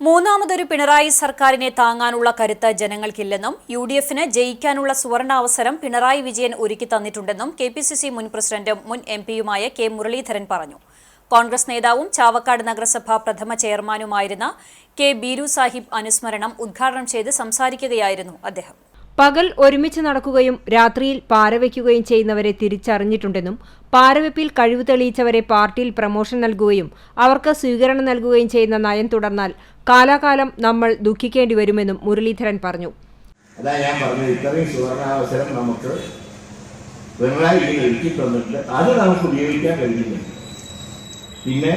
മൂന്നാമതൊരു പിണറായി സർക്കാരിനെ താങ്ങാനുള്ള കരുത്ത് ജനങ്ങൾക്കില്ലെന്നും യു ഡി എഫിന് ജയിക്കാനുള്ള സുവർണാവസരം പിണറായി വിജയൻ ഒരുക്കി തന്നിട്ടുണ്ടെന്നും കെ പി സി സി മുൻ പ്രസിഡന്റും മുൻ എം പിയുമായ കെ മുരളീധരൻ പറഞ്ഞു. കോൺഗ്രസ് നേതാവും ചാവക്കാട് നഗരസഭാ പ്രഥമ ചെയർമാനുമായിരുന്ന കെ ബീരു സാഹിബ് അനുസ്മരണം ഉദ്ഘാടനം ചെയ്ത് സംസാരിക്കുകയായിരുന്നു അദ്ദേഹം. പകൽ ഒരുമിച്ച് നടക്കുകയും രാത്രിയിൽ പാരവയ്ക്കുകയും ചെയ്യുന്നവരെ തിരിച്ചറിഞ്ഞിട്ടുണ്ടെന്നും പാരവെപ്പിൽ കഴിവ് തെളിയിച്ചവരെ പാർട്ടിയിൽ പ്രമോഷൻ നൽകുകയും അവർക്ക് സ്വീകരണം നൽകുകയും ചെയ്യുന്ന നയം തുടർന്നാൽ കാലാകാലം നമ്മൾ ദുഃഖിക്കേണ്ടി വരുമെന്നും മുരളീധരൻ പറഞ്ഞു. അതാ ഞാൻ പറഞ്ഞത് ഇത്രയും സുവർണാവസരം നമുക്ക് പിണറായി ഒരുക്കി തന്നിട്ട് അത് നമുക്ക് ഉപയോഗിക്കാൻ കഴിയില്ല പിന്നെ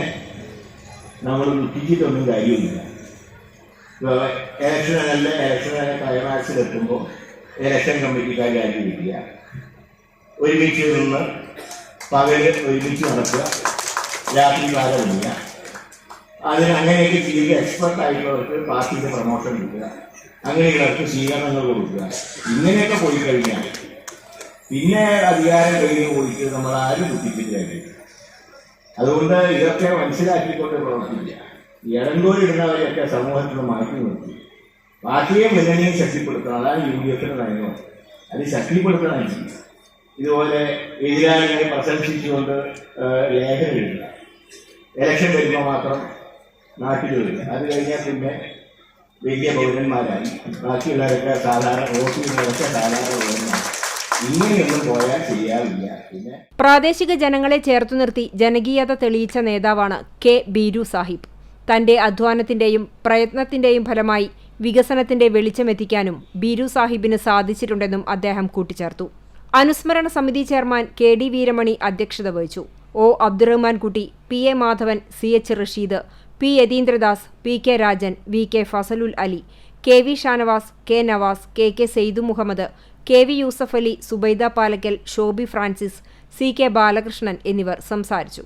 നമ്മൾ ദുഃഖിച്ചിട്ടൊന്നും കാര്യമില്ല. ഇലക്ഷൻ നല്ല ഇലക്ഷൻ ക്ലൈമാക്സിൽ എത്തുമ്പോൾ ഇലക്ഷൻ കമ്മിറ്റിക്കാർ രാജിവെക്കുക ഒരുമിച്ച് നിന്ന് പകൽ ഒരുമിച്ച് നടക്കുക. രാത്രി കാലം ഇല്ല അതിന് അങ്ങനെയൊക്കെ ചെയ്യുക. എക്സ്പെർട്ട് ആയിട്ടുള്ളവർക്ക് പാർട്ടിയുടെ പ്രൊമോഷൻ കിട്ടുക അങ്ങനെയുള്ളവർക്ക് സ്വീകരണങ്ങൾ കൊടുക്കുക. ഇങ്ങനെയൊക്കെ പോയി കഴിഞ്ഞാൽ പിന്നെ അധികാരം കയ്യിൽ പോയിട്ട് നമ്മൾ ആരും ബുദ്ധിപ്പിച്ചില്ല അതുകൊണ്ട് ഇതൊക്കെ മനസ്സിലാക്കിക്കൊണ്ട് പ്രവർത്തിക്കുക. ഇടങ്കോലിടുന്നവരെയൊക്കെ സമൂഹത്തിൽ മാറ്റി നിർത്തി. പാർട്ടിയെ മുന്നണിയെ ശക്തിപ്പെടുത്തണം അതാണ് യു ഡി എഫിന്റെ നയം അത് ശക്തിപ്പെടുത്തണം ചെയ്യും ഇതുപോലെ എതിരാളികളെ പ്രശംസിച്ചുകൊണ്ട് ലേഖനം എഴുതുക. ഇലക്ഷൻ വരുമ്പോൾ മാത്രം നാട്ടിൽ വരിക. അത് കഴിഞ്ഞാൽ പിന്നെ വലിയ പൗരന്മാരായി. ബാക്കിയുള്ളവരൊക്കെ സാധാരണ വോട്ട് സാധാരണ പൗരന്മാർ പ്രാദേശിക ജനങ്ങളെ ചേർത്തു നിർത്തി ജനകീയത തെളിയിച്ച നേതാവാണ് കെ ബീരു സാഹിബ് തന്റെ അധ്വാനത്തിന്റെയും പ്രയത്നത്തിന്റെയും ഫലമായി വികസനത്തിന്റെ വെളിച്ചമെത്തിക്കാനും ബീരു സാഹിബിന് സാധിച്ചിട്ടുണ്ടെന്നും അദ്ദേഹം കൂട്ടിച്ചേർത്തു. അനുസ്മരണ സമിതി ചെയർമാൻ കെ ഡി വീരമണി അധ്യക്ഷത വഹിച്ചു. O Abdurahman Kutty P A Madhavan C H Rasheed P Yathindradas P K Rajan V K Fazalul Ali K V Shanavas K Navas K K Saidu Muhammad K V Yusuf Ali Zubaida Palakkal Shobi Francis C K Balakrishnan എന്നിവർ സംസാരിച്ചു.